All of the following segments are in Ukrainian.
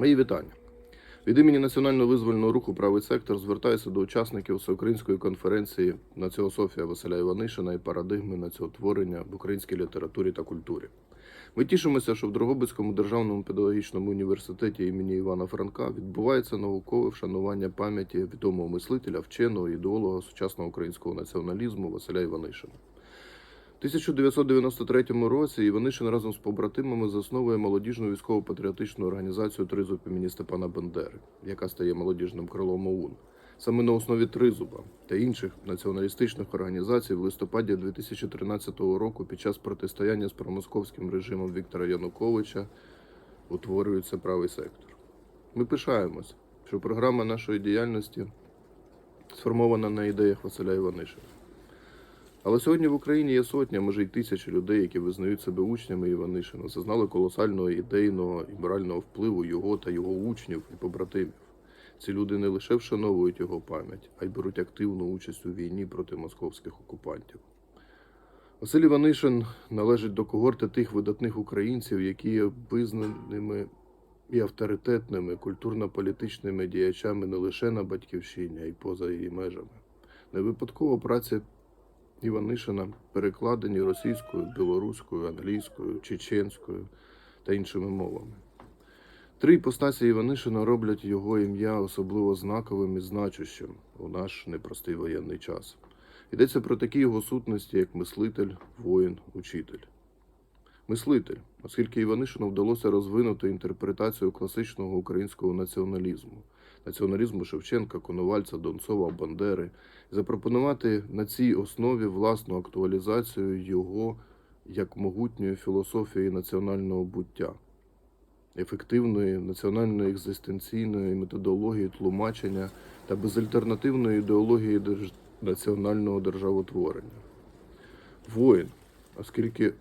Мої вітання. Від імені Національного визвольного руху Правий сектор звертаюся до учасників всеукраїнської конференції Націософія Василя Іванишина і парадигми націотворення в українській літературі та культурі. Ми тішимося, що в Дрогобицькому державному педагогічному університеті імені Івана Франка відбувається наукове вшанування пам'яті відомого мислителя, вченого ідеолога сучасного українського націоналізму Василя Іванишина. У 1993 році Іванишин разом з побратимами засновує молодіжну військово-патріотичну організацію Тризуб імені Степана Бандери, яка стає молодіжним крилом ОУН. Саме на основі Тризуба та інших націоналістичних організацій в листопаді 2013 року під час протистояння з промосковським режимом Віктора Януковича утворюється правий сектор. Ми пишаємось, що програма нашої діяльності сформована на ідеях Василя Іванишина. Але сьогодні в Україні є сотні, а може й тисячі людей, які визнають себе учнями Іванишина, зазнали колосального ідейного і морального впливу його та його учнів і побратимів. Ці люди не лише вшановують його пам'ять, а й беруть активну участь у війні проти московських окупантів. Василь Іванишин належить до когорти тих видатних українців, які є визнаними і авторитетними культурно-політичними діячами не лише на батьківщині, а й поза її межами. Не випадково праці Іванишина перекладені російською, білоруською, англійською, чеченською та іншими мовами. Три іпостасі Іванишина роблять його ім'я особливо знаковим і значущим у наш непростий воєнний час. Йдеться про такі його сутності, як мислитель, воїн, учитель. Мислитель, оскільки Іванишину вдалося розвинути інтерпретацію класичного українського націоналізму, націоналізму Шевченка, Коновальця, Донцова, Бандери, запропонувати на цій основі власну актуалізацію його як могутньої філософії національного буття, ефективної національної екзистенційної методології тлумачення та безальтернативної ідеології держ... національного державотворення. Воїн, оскільки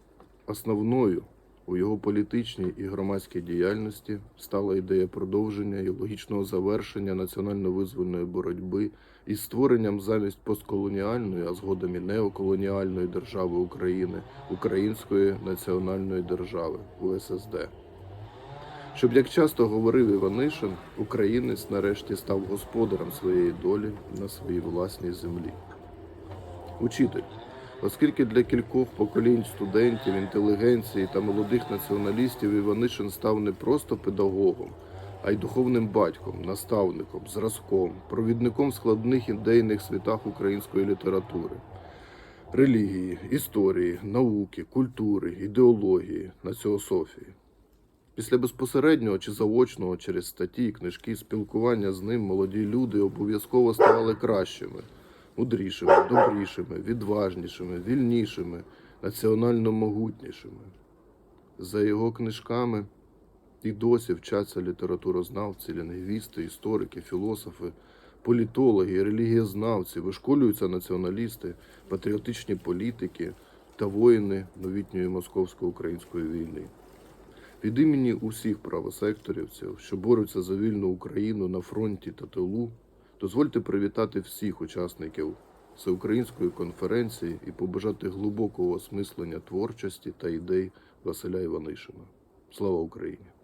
основною у його політичній і громадській діяльності стала ідея продовження і логічного завершення національно-визвольної боротьби із створенням замість постколоніальної, а згодом і неоколоніальної держави України Української національної держави УССД. Щоб, як часто говорив Іванишин, українець нарешті став господарем своєї долі на своїй власній землі. Учитель, оскільки для кількох поколінь студентів, інтелігенції та молодих націоналістів Іванишин став не просто педагогом, а й духовним батьком, наставником, зразком, провідником складних ідейних світах української літератури, релігії, історії, науки, культури, ідеології, націософії. Після безпосереднього чи заочного через статті, книжки, спілкування з ним молоді люди обов'язково ставали кращими, мудрішими, добрішими, відважнішими, вільнішими, національно могутнішими. За його книжками і досі вчаться літературознавці, лінгвісти, історики, філософи, політологи, релігієзнавці, вишколюються націоналісти, патріотичні політики та воїни новітньої московсько-української війни. Від імені усіх правосекторівців, що борються за вільну Україну на фронті та тилу, дозвольте привітати всіх учасників всеукраїнської конференції і побажати глибокого осмислення творчості та ідей Василя Іванишина. Слава Україні!